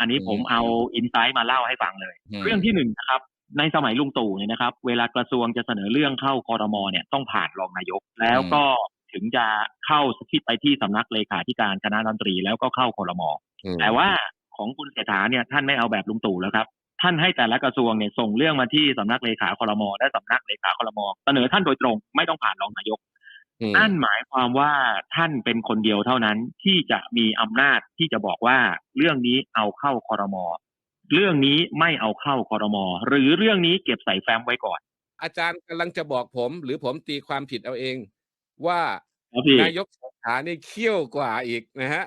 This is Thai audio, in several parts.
อันนี้ผมเอาอินไซต์มาเล่าให้ฟังเลยอืมเรื่องที่หนึ่งนะครับ ในสมัยลุงตู่เนี่ยนะครับ เวลากระทรวงจะเสนอเรื่องเข้าคอรมอเนี่ยต้องผ่านรองนายก แล้วก็ถึงจะเข้าที่ไปที่สำนักเลขาธิการคณะรัฐมนตรีแล้วก็เข้าคอรมออืมแต่ว่าของคุณเศรษฐาเนี่ยท่านไม่เอาแบบลุงตู่แล้วครับท่านให้แต่ละกระทรวงเนี่ยส่งเรื่องมาที่สำนักเลขาคอรมอและสำนักเลขาคอรมอเสนอท่านโดยตรง ไม่ต้องผ่านรองนายกอืม นั่นหมายความว่าท่านเป็นคนเดียวเท่านั้นที่จะมีอำนาจที่จะบอกว่าเรื่องนี้เอาเข้าคอรมอเรื่องนี้ไม่เอาเข้าคอรมอหรือเรื่องนี้เก็บใส่แฟ้มไว้ก่อน อาจารย์กำลังจะบอกผม หรือผมตีความผิดเอาเอง ว่าครับพี่นายกเศรษฐานี่เขี้ยวกว่าอีกนะฮะ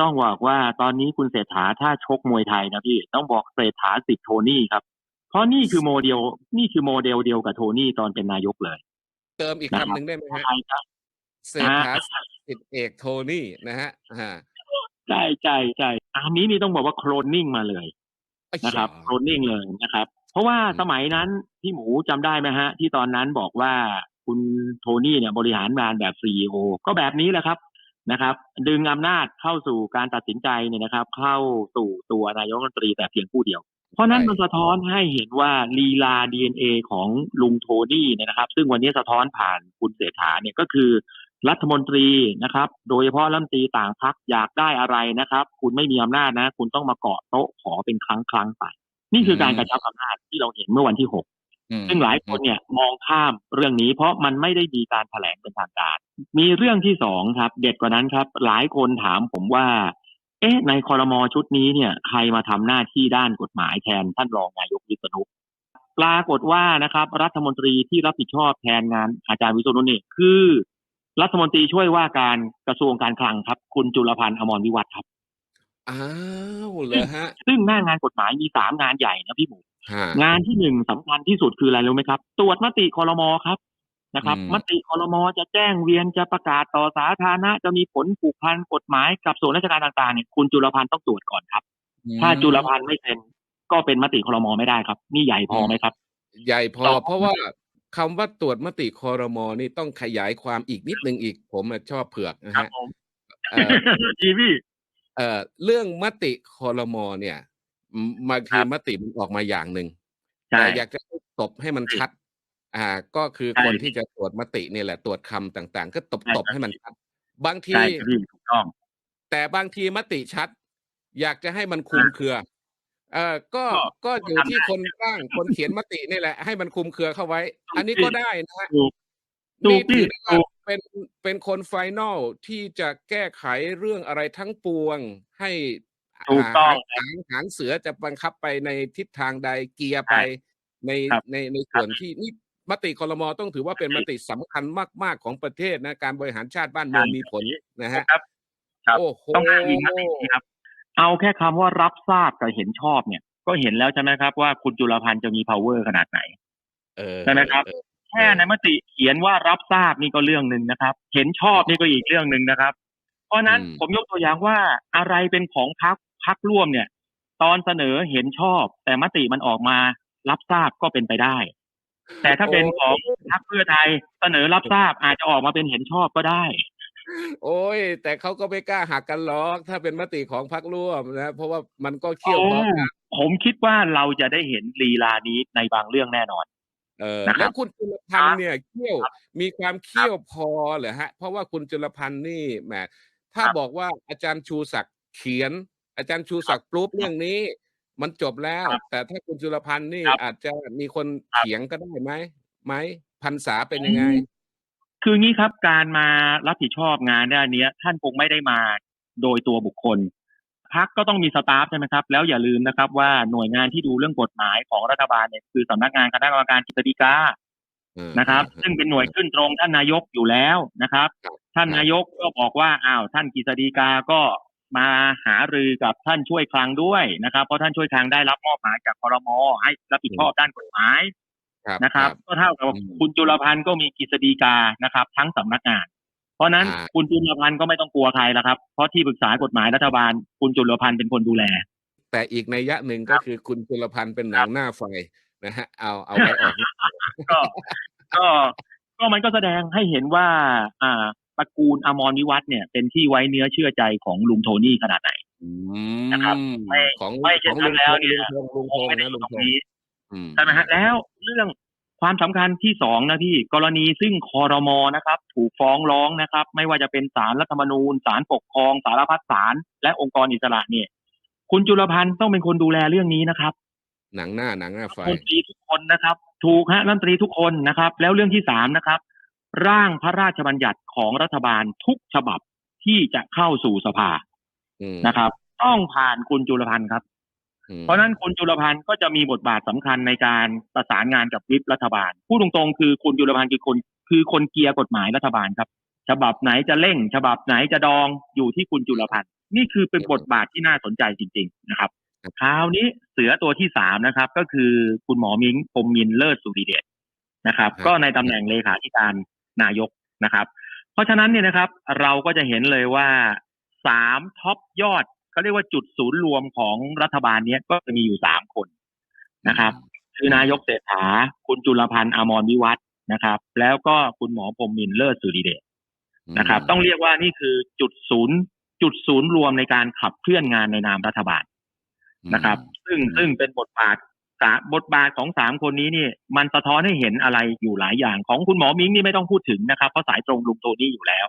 ต้องบอกว่าตอนนี้คุณเศรษฐาถ้าชกมวยไทยนะพี่ต้องบอกเศรษฐาสิทธิ์โทนี่ครับ เพราะนี่คือโมเดลนี่คือโมเดลเดียวกับโทนี่ตอนเป็นนายกเลย เติมอีกนะครับคำหนึ่งได้ไหมฮะใช่ครับเศรษฐาสิทธิเอกโทนี่นะฮะอ่าใช่ใช่ใช่อันนี้นี่ต้องบอกว่าโคลนนิ่งมาเลยนะครับโคลนนิ่งเลยนะครับ เพราะว่าสมัยนั้นพี่หมูจำได้ไหมฮะ ที่ตอนนั้นบอกว่าคุณโทนี่เนี่ยบริหารงานแบบซีอก็แบบนี้แหละครับนะครับ ดึงอำนาจเข้าสู่การตัดสินใจเนี่ยนะครับ เข้าสู่ตัวนายกรัฐมนตรีแต่เพียงผู้เดียว เพราะนั้นมันสะท้อนให้เห็นว่าลีลา DNA ของลุงโทนี่เนี่ยนะครับ ซึ่งวันนี้สะท้อนผ่านคุณเศรษฐาเนี่ยก็คือ รัฐมนตรีนะครับ โดยเฉพาะรัฐมนตรีต่างพักอยากได้อะไรนะครับ คุณไม่มีอำนาจนะ คุณต้องมาเกาะโต๊ะขอเป็นครั้งครั้งๆไป นี่คือการกระชับอำนาจที่เราเห็นเมื่อวันที่หกอืมซึ่งหลายคนเนี่ยมองข้ามเรื่องนี้ เพราะมันไม่ได้มีการแถลงเป็นทางการ มีเรื่องที่สองครับ เด็ดกว่านั้นครับ หลายคนถามผมว่าเอ๊ะในคอรมอชุดนี้เนี่ยใครมาทำหน้าที่ด้านกฎหมายแทนท่านรองนายกวิษณุปรากฏว่านะครับ รัฐมนตรีที่รับผิดชอบแทนงานอาจารย์วิษณุนี่คือ รัฐมนตรีช่วยว่าการกระทรวงการคลังครับ คุณจุลพันธ์อมรวิวัฒน์ครับอ้าวเหรอฮะ ซึ่งหน้างานกฎหมายมีสามงานใหญ่นะพี่หมูฮะงานที่หนึ่งสำคัญที่สุดคืออะไรรู้ไหมครับ ตรวจมติคอรมอครับ นะครับอืมมติคอรมอจะแจ้งเวียนจะประกาศต่อสาธารณะจะมีผลผูกพันกฎหมายกับส่วนราชการต่างๆเนี่ยคุณจุลพันธ์ต้องตรวจก่อนครับ ถ้าจุลพันธ์ไม่เซ็นก็เป็นมติคอรมอไม่ได้ครับ นี่ใหญ่พอไหมครับ ใหญ่พอต่อเพราะว่าคำว่าตรวจมติคอรมอนี่ต้องขยายความอีกนิดนึงอีก ผมอะชอบเผือกนะครับฮะผมเอ่อจีพี่เอ่อเรื่องมติคอรมอเนี่ยมมันคือมติมันออกมาอย่างหนึ่งใช่แต่อยากจะให้ตบให้มันชัด อ่าก็คือใช่คนที่จะตรวจมติเนี่ยแหละตรวจคำต่างๆ ก็ตบใช่ตบครับให้มันชัดบางทีใช่ครับพี่ถูกต้อง แต่บางทีมติชัด อยากจะให้มันคลุมเครือ เอ่อก็ก็ก็อยู่ทำได้ที่คนร่างคนเขียนมตินี่แหละ ให้มันคลุมเครือเข้าไว้ อันนี้ก็ได้นะฮะถูกถูนี่กพี่ถือได้ว่าถูกเป็นเป็นคนไฟนอลที่จะแก้ไขเรื่องอะไรทั้งปวง ให้ถูกต้องหางหางเสือจะบังคับไปในทิศทางใดเกียร์ไปใช่ในครับในในส่วนที่นี่ มติคอรมอต้องถือว่าเป็นมติสำคัญมาก ๆ ของประเทศนะ การบริหารชาติบ้านเมืองมีผลนะฮะครับครับโอ้โหต้องอ้างอิงมตินี้ครับ เอาแค่คำว่ารับทราบกับเห็นชอบเนี่ย ก็เห็นแล้วใช่ไหมครับว่าคุณจุลพันธ์จะมี power ขนาดไหนเออใช่ไหมครับเออแค่ในมติเขียนว่ารับทราบนี่ก็เรื่องหนึ่งนะครับ เห็นชอบนี่ก็อีกเรื่องหนึ่งนะครับ เพราะฉะนั้นอืมผมยกตัวอย่างว่าอะไรเป็นของพักพักร่วมเนี่ย ตอนเสนอเห็นชอบ แต่มติมันออกมารับทราบก็เป็นไปได้ แต่ถ้าเป็นของพรรคเพื่อไทยเสนอรับทราบอาจจะออกมาเป็นเห็นชอบก็ได้ โอ้ย แต่เขาก็ไม่กล้าหักกันหรอกถ้าเป็นมติของพรรคร่วมนะ เพราะว่ามันก็เขี้ยวพร้อมกันผมคิดว่าเราจะได้เห็นลีลานี้ในบางเรื่องแน่นอน เออนะครับ แล้วคุณจุลพันธ์เนี่ยเขี้ยวมีความเขี้ยวพอเหรอฮะ เพราะว่าคุณจุลพันธ์นี่แหมถ้าครับ บอกว่าอาจารย์ชูศักดิ์เขียน อาจารย์ชูศักดิ์ปรุ๊บเรื่องนี้ มันจบแล้วครับแต่ถ้าคุณจุลพันธ์นี่ครับอาจจะมีคนครับเถียงก็ได้ไหมไหมพันษาเป็นยังไง คืองี้ครับการมารับผิดชอบงานด้านเนี้ยท่านคงไม่ได้มาโดยตัวบุคคลพักก็ต้องมีสตาฟใช่ไหมครับ แล้วอย่าลืมนะครับ ว่าหน่วยงานที่ดูเรื่องกฎหมายของรัฐบาลเนี่ยคือสำนักงานคณะกรรมการกฤษฎีกานะครับ ซึ่งเป็นหน่วยขึ้นตรงท่านนายกอยู่แล้วนะครับครับท่านนายกก็บอกว่าอ้าวท่านกฤษฎีกาก็ มาหารือกับท่านช่วยคลังด้วยนะครับ เพราะท่านช่วยคลังได้รับมอบหมายจากคอรมอให้รับผิดชอบด้านกฎหมายครับนะครับ ก็เท่ากับอืมคุณจุลพันธ์ก็มีกฤษฎีกานะครับ ทั้งสำนักงาน เพราะฉะนั้นอ่าคุณจุลพันธ์ก็ไม่ต้องกลัวใครแล้วครับ เพราะที่ปรึกษากฎหมายรัฐบาล คุณจุลพันธ์เป็นคนดูแล แต่อีกในยยะหนึ่งก็คือคุณจุลพันธ์เป็นหนังหน้าไฟนะฮะเอาเอาไว้ออกก็ก็ก็มันก็แสดงให้เห็นว่า อ่า ตระกูลอมรวิวัฒน์เนี่ยเป็นที่ไว้เนื้อเชื่อใจของลุงโทนี่ขนาดไหนอืมนะครับไม่ของไม่ขเช่อนงนั้ลุนงแล้วพงเนี่ยลุงพงลุงพงไม่ได้นะอลุยู่งตรพงงนี้อืมใช่ไหมฮะแล้วเรื่องความสำคัญที่สองนะพี่ กรณีซึ่งคอรมอนะครับ ถูกฟ้องร้องนะครับ ไม่ว่าจะเป็นศาลรัฐธรรมนูญศาลปกครองสารพัดศาลและองค์กรอิสระเนี่ย คุณจุลพันธ์ต้องเป็นคนดูแลเรื่องนี้นะครับ หนังหน้าหนังหน้าไฟรัฐมนตรีทุกคนนะครับ ถูกฮะรัฐมนตรีทุกคนนะครับ แล้วเรื่องที่สามนะครับ ร่างพระราชบัญญัติของรัฐบาลทุกฉบับที่จะเข้าสู่สภาอืมนะครับ ต้องผ่านคุณจุลพันธ์ครับอืมเพราะฉะนั้นคุณจุลพันธ์ก็จะมีบทบาทสำคัญในการประสานงานกับวิปรัฐบาลพูดตรงๆ คือคุณจุลพันธ์คือคนคือคนเกียร์กฎหมายรัฐบาลครับ ฉบับไหนจะเร่ง ฉบับไหนจะดองอยู่ที่คุณจุลพันธ์นี่คือเป็นบทบาทที่น่าสนใจจริง ๆ นะครับคราวนี้เสือตัวที่สามนะครับ ก็คือคุณหมอมิงพรหมมินทร์เลิศสุริเดชนะครับ ก็ในตำแหน่งเลขาธิการ นายกนะครับ เพราะฉะนั้นเนี่ยนะครับ เราก็จะเห็นเลยว่าสามท็อปยอดเขาเรียกว่าจุดศูนย์รวมของรัฐบาลเนี้ยก็จะมีอยู่สามคนนะครับ คือนายกเศรษฐา คุณจุลพันธ์อมรวิวัฒน์นะครับ แล้วก็คุณหมอพรหมมินทร์เลิศสุริเดชนะครับ ต้องเรียกว่านี่คือจุดศูนย์จุดศูนย์รวมในการขับเคลื่อนงานในนามรัฐบาลนะครับ ซึ่งอืมซึ่งเป็นบทบาท สาบทบาทของสามคนนี้นี่มันสะท้อนให้เห็นอะไรอยู่หลายอย่างของคุณหมอมิ้งนี่ไม่ต้องพูดถึงนะครับ เพราะสายตรงลุงโทนี่อยู่แล้ว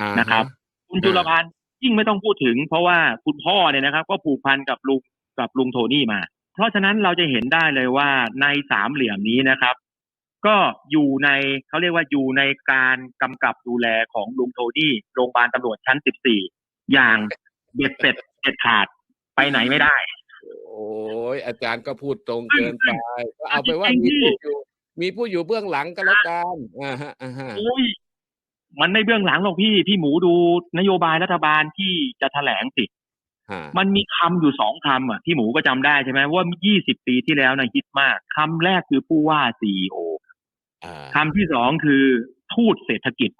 อ่านะครับ คุณจุลพันธ์ยิ่งไม่ต้องพูดถึง เพราะว่าคุณพ่อเนี่ยนะครับ ก็ผูกพันกับลุงกับลุงโทนี่มา เพราะฉะนั้นเราจะเห็นได้เลยว่าในสามเหลี่ยมนี้นะครับ ก็อยู่ในเขาเรียกว่าอยู่ในการกำกับดูแลของลุงโทนี่โรงพยาบาลตำรวจชั้น 14 อย่างเบ็ดเสร็จเด็ดขาดไปไหนไม่ได้ โอ้ยอาจารย์ก็พูดตรงเกินไปก็เอาไปว่าจริมีงๆผู้อยู่ มีผู้อยู่เบื้องหลังก็แล้วกันอ่าฮะอ่าฮะโอ้ยมันไม่เบื้องหลังหรอกพี่พี่หมูดูนโยบายรัฐบาลที่จะแถลงสิฮะมันมีคำอยู่สองคำอะพี่หมูก็จำได้ใช่ไหมว่า 20 ปีที่แล้วนะฮิตมากคำแรกคือผู้ว่าซีโออ่าคำที่สองคือทูตเศรษฐกิจ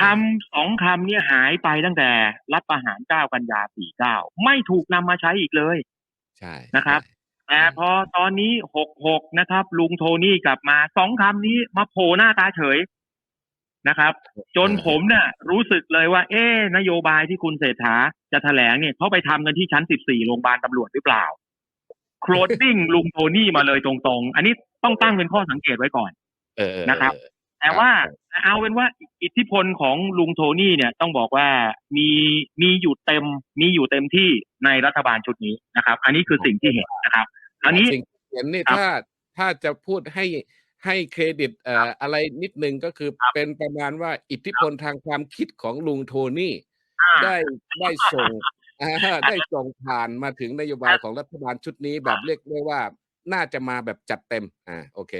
คำสองคำเนี่ยหายไปตั้งแต่รัฐประหาร9กันยา49ไม่ถูกนำมาใช้อีกเลย ใช่นะครับใช่แต่พอตอนนี้66นะครับ ลุงโทนี่กลับมาสองคำนี้มาโผล่หน้าตาเฉยนะครับ จนผมเนี่ยรู้สึกเลยว่า เอ๊ะนโยบายที่คุณเศรษฐาจะแถลงเนี่ยเขาไปทำกันที่ชั้น14โรงพยาบาลตำรวจหรือเปล่าโคลดดิ้งลุงโทนี่มาเลยตรงๆ อันนี้ต้องตั้งเป็นข้อสังเกตไว้ก่อนเออเออนะครับเออ แต่ว่าเอาเป็นว่าอิทธิพลของลุงโทนี่เนี่ยต้องบอกว่ามีมีอยู่เต็มมีอยู่เต็มที่ในรัฐบาลชุดนี้นะครับ อันนี้คือสิ่งที่เห็นนะครับอันนี้สิ่งที่เห็นนี่ครับถ้าถ้าจะพูดให้ให้เครดิตเอ่ออะไรนิดนึงก็คือครับเป็นประมาณว่าอิทธิพลทางความคิดของลุงโทนี่อ่าได้ได้ส่งอ่าได้ส่งผ่านมาถึงนโยบายของรัฐบาลชุดนี้แบบเรียกได้ว่าน่าจะมาแบบจัดเต็ม อ่า โอเค